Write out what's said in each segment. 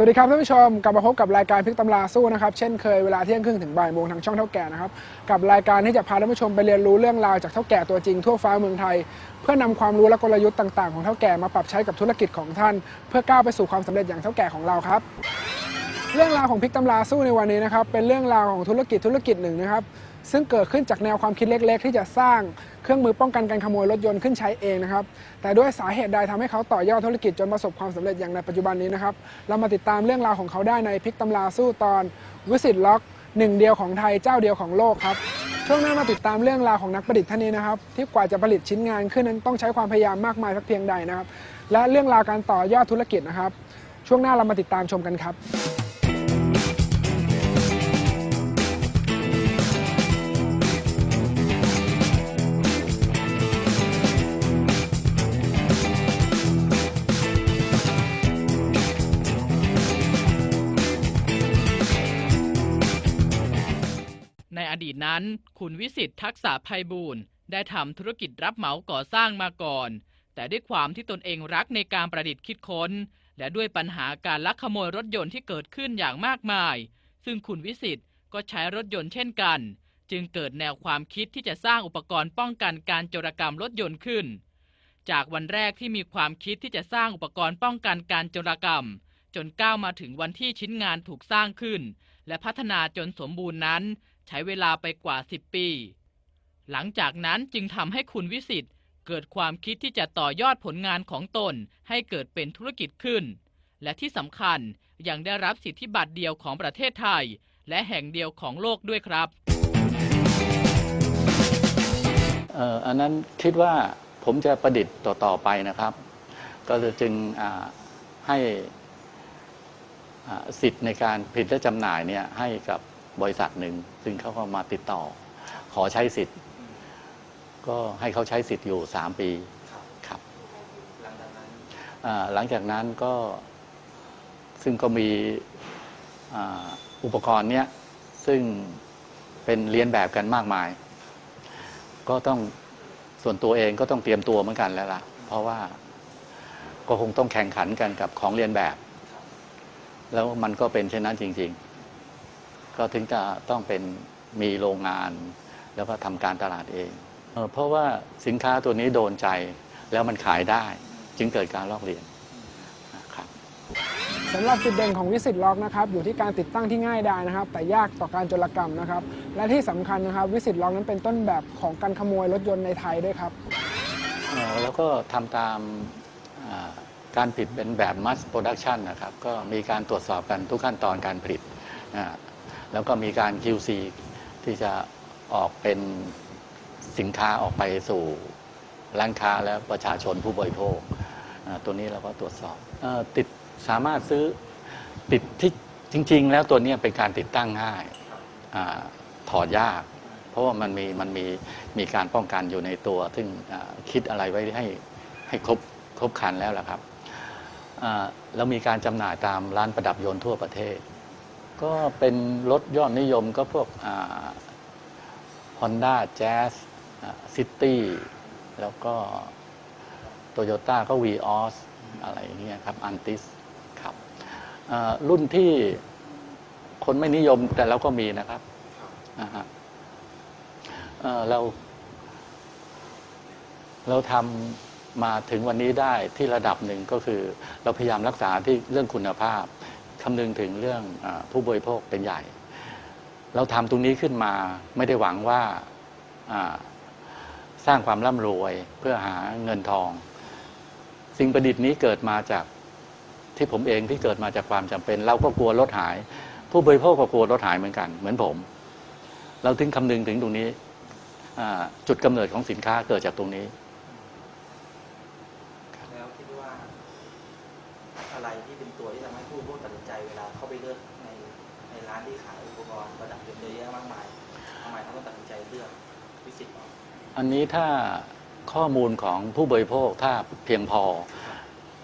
สวัสดีครับท่านผู้ชมกลับมาพบกับรายการพลิกตำราสู้นะครับเช่นเคยเวลาเที่ยงครึ่งถึงบ่ายโมงทางช่องเท่าแก่นะครับกับรายการที่จะพาท่านผู้ชมไปเรียนรู้เรื่องราวจากเท่าแก่ตัวจริงทั่วฟ้าเมืองไทย เพื่อนำความรู้และกลยุทธ์ต่างๆของเท่าแก่มาปรับใช้กับธุรกิจของท่าน เพื่อก้าวไปสู่ความสำเร็จอย่างเท่าแก่ของเราครับ เรื่องราวของพลิกตำราสู้ในวันนี้นะครับเป็นเรื่องราวของธุรกิจธุรกิจหนึ่งนะครับ ซึ่งเกิดขึ้นจากแนวความคิดเล็ก ๆ ที่จะสร้างเครื่องมือป้องกันการขโมยรถยนต์ขึ้นใช้เองนะครับ แต่ด้วยสาเหตุใดทำให้เขาต่อยอดธุรกิจจนประสบความสำเร็จอย่างในปัจจุบันนี้นะครับ เรามาติดตามเรื่องราวของเขาได้ในพิกตำราสู้ตอนวิสิตล็อกหนึ่งเดียวของไทยเจ้าเดียวของโลกครับ ช่วงหน้ามาติดตามเรื่องราวของนักประดิษฐ์ท่านนี้นะครับ ที่กว่าจะผลิตชิ้นงานขึ้นนั้นต้องใช้ความพยายามมากมายสักเพียงใดนะครับ และเรื่องราวการต่อยอดธุรกิจนะครับ ช่วงหน้าเรามาติดตามชมกันครับ ในอดีตนั้น คุณวิสิทธิ์ทักษะภัยบูรณ์ได้ทำธุรกิจรับเหมาก่อสร้างมาก่อน แต่ด้วยความที่ตนเองรักในการประดิษฐ์คิดค้น และด้วยปัญหาการลักขโมยรถยนต์ที่เกิดขึ้นอย่างมากมาย ซึ่งคุณวิสิทธิ์ก็ใช้รถยนต์เช่นกัน จึงเกิดแนวความคิดที่จะสร้างอุปกรณ์ป้องกันการโจรกรรมรถยนต์ขึ้น จากวันแรกที่มีความคิดที่จะสร้างอุปกรณ์ป้องกันการโจรกรรม จนก้าวมาถึงวันที่ชิ้นงานถูกสร้างขึ้น และพัฒนาจนสมบูรณ์นั้น ใช้เวลาไปกว่า 10 ปี หลังจากนั้นจึงทำให้คุณวิสิทธ์เกิดความคิดที่จะต่อยอดผลงานของตนให้เกิดเป็นธุรกิจขึ้น และที่สำคัญยังได้รับสิทธิบัตรเดียวของประเทศไทย และแห่งเดียวของโลกด้วยครับเอ่ออันนั้นคิดว่าผมจะประดิษฐ์ต่อ ๆ ไปนะครับ ก็จึงให้สิทธิ์ในการผลิตและจำหน่ายเนี่ยให้กับ บริษัทหนึ่งซึ่งเขาก็มาติดต่อ ขอใช้สิทธิ์ ก็ให้เขาใช้สิทธิ์อยู่3ปีครับอ่าหลังจากนั้นก็ซึ่งก็มีอ่าอุปกรณ์เนี้ยซึ่งเป็นเรียนแบบกันมากมาย ก็ต้องส่วนตัวเองก็ต้องเตรียมตัวเหมือนกันแล้วล่ะ เพราะว่าก็คงต้องแข่งขันกันกับของเรียนแบบ แล้วมันก็เป็นเช่นนั้นจริง ๆ ก็ถึงจะต้องเป็นมีโรงงาน แล้วก็ทำการตลาดเองเอ่อเพราะว่าสินค้าตัวนี้โดนใจแล้วมันขายได้ จึงเกิดการลอกเรียนนะครับสำหรับจุดเด่นของวิสิตล็อกนะครับอยู่ที่การติดตั้งที่ง่ายดายนะครับ แต่ยากต่อการโจรกรรมนะครับ และที่สำคัญนะครับวิสิตล็อกนั้นเป็นต้นแบบของการขโมยรถยนต์ในไทยด้วยครับเอ่อแล้วก็ทำตามอ่าการผลิตเป็นแบบ mass production นะครับ ก็มีการตรวจสอบกันทุกขั้นตอนการผลิตนะ แล้วก็มีการ QC ที่จะออกเป็นสินค้าออกไปสู่ร้านค้าและประชาชนผู้บริโภค ตัวนี้เราก็ตรวจสอบอติดสามารถซื้อติดที่จริง ๆ แล้วตัวนี้เป็นการติดตั้งง่ายอถอดยาก เพราะว่ามันมีมันมีมีการป้องกันอยู่ในตัว ซึ่งคิดอะไรไว้ให้ให้ครบครบครันแล้วล่ะครับอ่าแล้วมีการจำหน่ายตามร้านประดับยนต์ทั่วประเทศ ก็เป็นรถยอดนิยมก็พวกฮอนด้าแจ๊สซิตี้แล้วก็โตโยต้าก็วีออสอะไรอย่างเงี้ยครับอันติสครับรุ่นที่คนไม่นิยมแต่เราก็มีนะครับเราเราทำมาถึงวันนี้ได้ที่ระดับหนึ่งก็คือ เราพยายามรักษาที่เรื่องคุณภาพ คำนึงถึงเรื่องอผู้บริโภคเป็นใหญ่ เราทำตรงนี้ขึ้นมาไม่ได้หวังว่าสร้างความร่ำรวยเพื่อหาเงินทอง สิ่งประดิษฐ์นี้เกิดมาจากที่ผมเองที่เกิดมาจากความจำเป็น เราก็กลัวรถหาย ผู้บริโภคก็กลัวรถหายเหมือนกัน เหมือนผม เราถึงคำนึงถึงตรงนี้จุดกำเนิดของสินค้าเกิดจากตรงนี้ แล้วคิดว่าอะไรที่เป็นตัวที่ทำให้ผู้บริโภคตัดสินใจเวลาเข้าไปเลือกในในร้านที่ขายอุปกรณ์ประดับยนต์เยอะแยะมากมายทำไม เขาต้องตัดสินใจเลือกวิสิตออกอันนี้ถ้าข้อมูลของผู้บริโภคถ้าเพียงพอ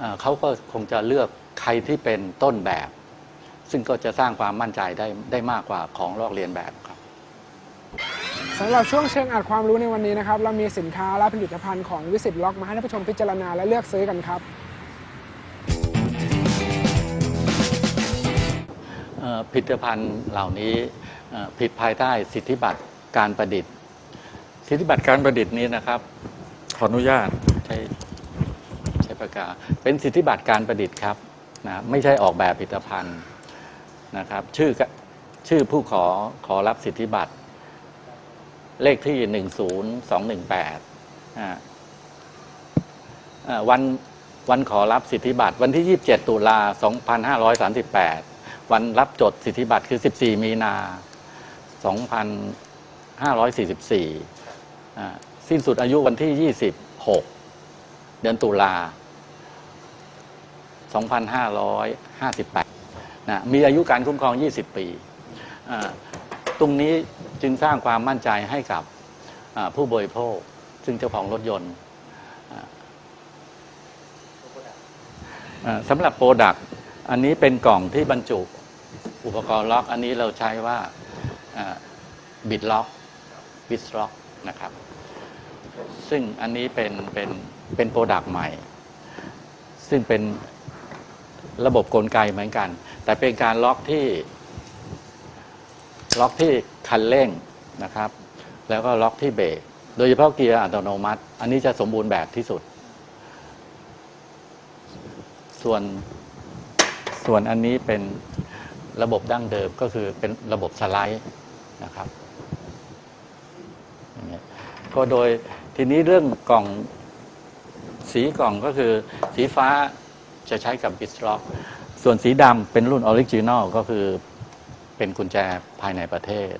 อาเขาก็คงจะเลือกใครที่เป็นต้นแบบ ซึ่งก็จะสร้างความมั่นใจได้ได้มากกว่าของลอกเลียนแบบครับ สำหรับช่วงเชิงอัดความรู้ในวันนี้นะครับ เรามีสินค้าและผลิตภัณฑ์ของวิสิตล็อกมาให้ท่านผู้ชมพิจารณาและเลือกซื้อกันครับผลิตภัณฑ์เหล่านี้เอ่อผิดภายใต้สิทธิบัตร การประดิษฐ์ สิทธิบัตรการประดิษฐ์นี้นะครับ ขออนุญาตใช้ใช้ประกาศเป็นสิทธิบัตรการประดิษฐ์ครับนะไม่ใช่ออกแบบผลิตภัณฑ์นะครับ ชื่อชื่อผู้ขอขอรับสิทธิบัตร เลขที่หนึ่งศูนย์สองหนึ่งแปดวันวันขอรับสิทธิบัตรวันที่ 27 ตุลา 2538 วันรับจดสิทธิบัตรคือ 14 มีนา 2544อ่าสิ้นสุดอายุวันที่ 26 เดือนตุลา 2558 นะมีอายุการคุ้มครอง 20 ปี ตรงนี้จึงสร้างความมั่นใจให้กับผู้บริโภค ซึ่งเจ้าของรถยนต์สำหรับโปรดักต์อันนี้เป็นกล่องที่บรรจุอุปกรณ์ล็อก อันนี้เราใช้ว่าบิดล็อก บิดล็อกนะครับ ซึ่งอันนี้เป็นเป็นเป็นโปรดักต์ใหม่ ซึ่งเป็นระบบกลไกเหมือนกัน แต่เป็นการล็อกที่ล็อกที่คันเร่งนะครับ แล้วก็ล็อกที่เบรกโดยเฉพาะเกียร์อัตโนมัติ อันนี้จะสมบูรณ์แบบที่สุด ส่วนส่วนอันนี้เป็นระบบดั้งเดิมก็คือเป็นระบบสไลด์นะครับ ก็โดยทีนี้เรื่องกล่องสีกล่องก็คือสีฟ้าจะใช้กับบิสล็อก ส่วนสีดำเป็นรุ่นออริจินอลก็คือเป็นกุญแจภายในประเทศ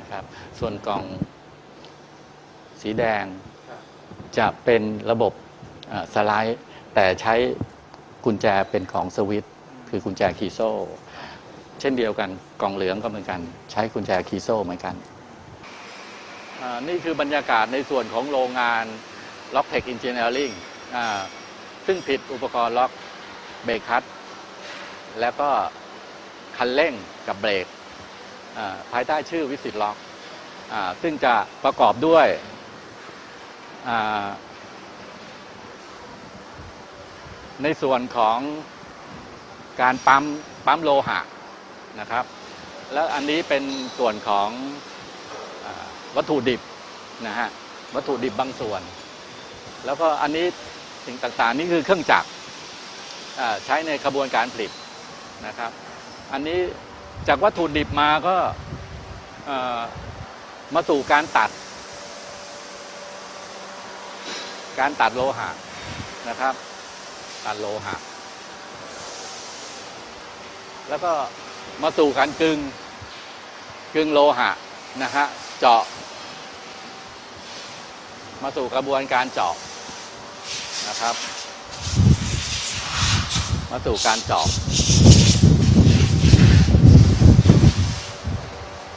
นะครับ ส่วนกล่องสีแดงจะเป็นระบบสไลด์ แต่ใช้กุญแจเป็นของสวิตคือกุญแจคีโซ่ เช่นเดียวกันกล่องเหลืองก็เหมือนกัน ใช้กุญแจคีโซ่เหมือนกัน นี่คือบรรยากาศในส่วนของโรงงาน Locktech Engineering ซึ่งผิดอุปกรณ์ล็อกเบรกคัตแล้วก็คันเร่งกับเบรกภายใต้ชื่อวิสิตล็อกซึ่งจะประกอบด้วยในส่วนของการปั๊มปั๊มโลหะนะครับ แล้วอันนี้เป็นส่วนของ วัตถุดิบนะฮะวัตถุดิบบางส่วน แล้วก็อันนี้สิ่งต่างๆนี่คือเครื่องจักรใช้ในกระบวนการผลิตนะครับ อันนี้จากวัตถุดิบมาก็มาสู่การตัด การตัดโลหะนะครับ ตัดโลหะ แล้วก็มาสู่การกึงกึงโลหะนะฮะเจาะ มาสู่กระบวนการเจาะนะครับ มาสู่การเจาะ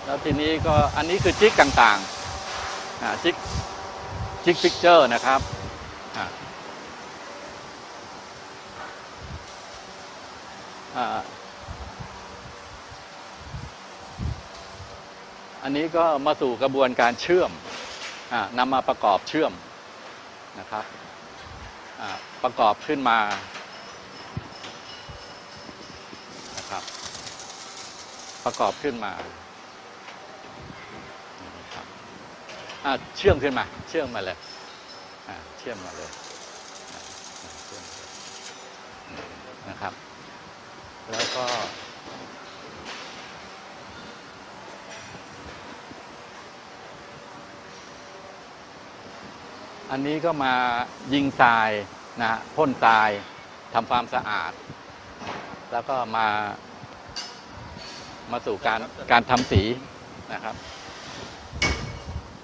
แล้วทีนี้ก็อันนี้คือจิกต่างๆจิกจิกฟิกเจอร์นะครับอันนี้ก็มาสู่กระบวนการเชื่อม นำมาประกอบเชื่อมนะครับประกอบขึ้นมานะครับประกอบขึ้นมาเชื่อมขึ้นมา เชื่อมมาเลยเชื่อมมาเลยนะครับ แล้วก็ อันนี้ก็มายิงทรายนะฮะพ่นทรายทำความสะอาด แล้วก็มามาสู่การการทำสีนะครับ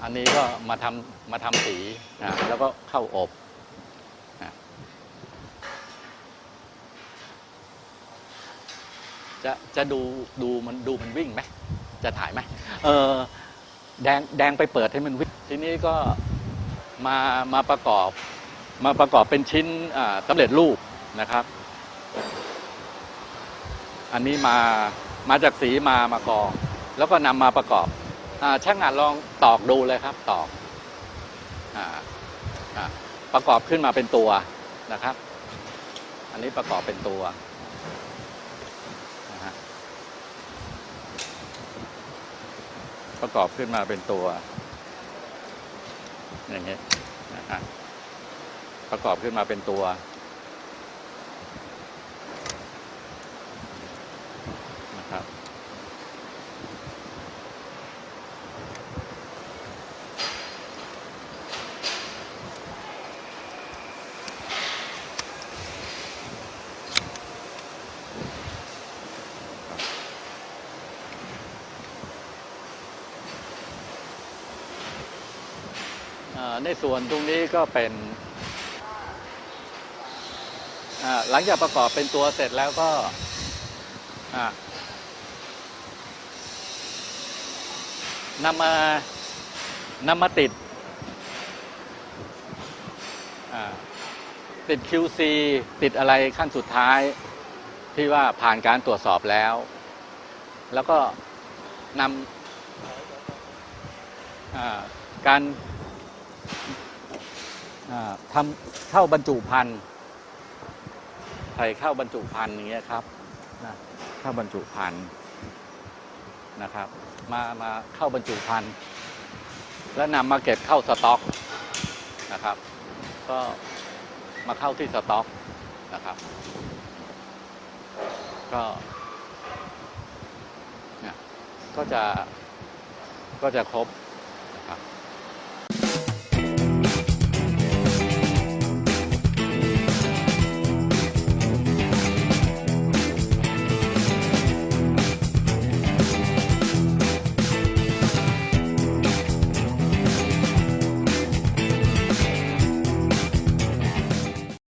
อันนี้ก็มาทำมาทำสีนะแล้วก็เข้าอบจะจะดูดูมันดูมันวิ่งไหมจะถ่ายไหมเออแดงแดงไปเปิดให้มันวิ่งทีนี้ก็ มามาประกอบมาประกอบเป็นชิ้นสำเร็จรูปนะครับ อันนี้มามาจากสีมามากอง แล้วก็นำมาประกอบอช่างงานลองตอกดูเลยครับตอกออประกอบขึ้นมาเป็นตัวนะครับ อันนี้ประกอบเป็นตัวประกอบขึ้นมาเป็นตัว อย่างเงี้ยนะฮะประกอบขึ้นมาเป็นตัว ในส่วนตรงนี้ก็เป็น หลังจากประกอบเป็นตัวเสร็จแล้วก็นำมานำมาติดติด QC ติดอะไรขั้นสุดท้าย ที่ว่าผ่านการตรวจสอบแล้ว แล้วก็นำการ ทำเข้าบรรจุพันธุ์ใส่เข้าบรรจุพันธุ์อย่างเงี้ยครับนะเข้าบรรจุพันธุ์นะครับ มามาเข้าบรรจุพันธุ์แล้วนำมาเก็บเข้าสต็อกนะครับ ก็มาเข้าที่สต็อกนะครับ ก็เนี่ยก็จะก็จะครบ